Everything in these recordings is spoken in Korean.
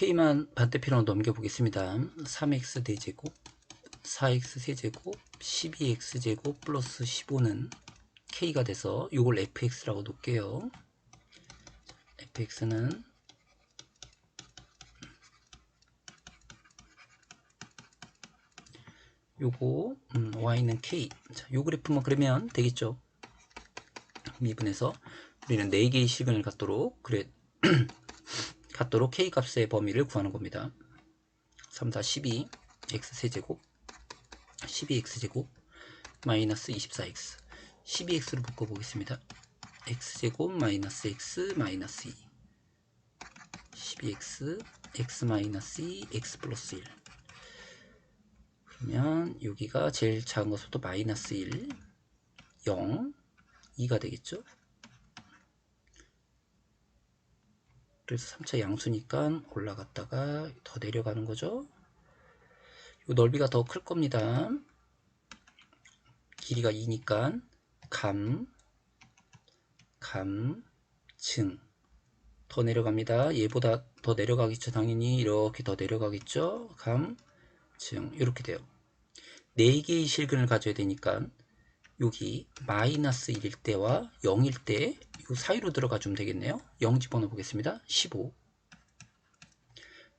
K만 반대편으로 넘겨보겠습니다. 3x 대제곱, 4x 세제곱, 12x제곱 플러스 15는 K가 돼서 이걸 fx라고 놓을게요. fx는 요거 음, y는 k 자, 요 그래프만 그러면 되겠죠 미분해서 우리는 4개의 시간을 갖도록 그래 갖도록 k 값의 범위를 구하는 겁니다. 3, 4, 12 x 세제곱 12x제곱 마이너스 24x 12x로 묶어보겠습니다. X제곱 마이너스 x 마이너스 2 12x x 마이너스 2 x 플러스 1 그러면 여기가 제일 작은 것부터 마이너스 1 0 2가 되겠죠 그래서 3차 양수니까 올라갔다가 더 내려가는 거죠 이 넓이가 더 클 겁니다 길이가 2니까 감, 감, 증. 더 내려갑니다. 얘보다 더 내려가겠죠. 당연히 이렇게 더 내려가겠죠. 감, 증. 이렇게 돼요. 4개의 실근을 가져야 되니까 여기 마이너스 1일 때와 0일 때 이 사이로 들어가 주면 되겠네요. 0 집어넣어 보겠습니다. 15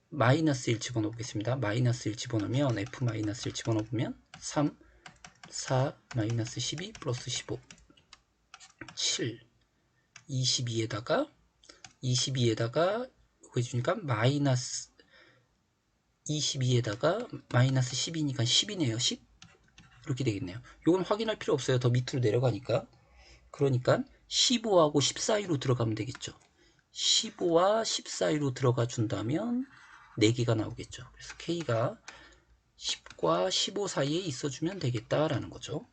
마이너스 1 집어넣어 보겠습니다. 마이너스 1 집어넣으면 f 마이너스 1 집어넣어 보면 3 4 마이너스 12 플러스 15 7 22에다가 22에다가 이거 해주니까 마이너스 22에다가 마이너스 10이니까 10이네요. 10 이렇게 되겠네요. 이건 확인할 필요 없어요. 더 밑으로 내려가니까. 그러니까 15하고 10 사이로 들어가면 되겠죠 15와 10 사이로 들어가 준다면 4개가 나오겠죠 그래서 K가 10과 15 사이에 있어주면 되겠다라는 거죠.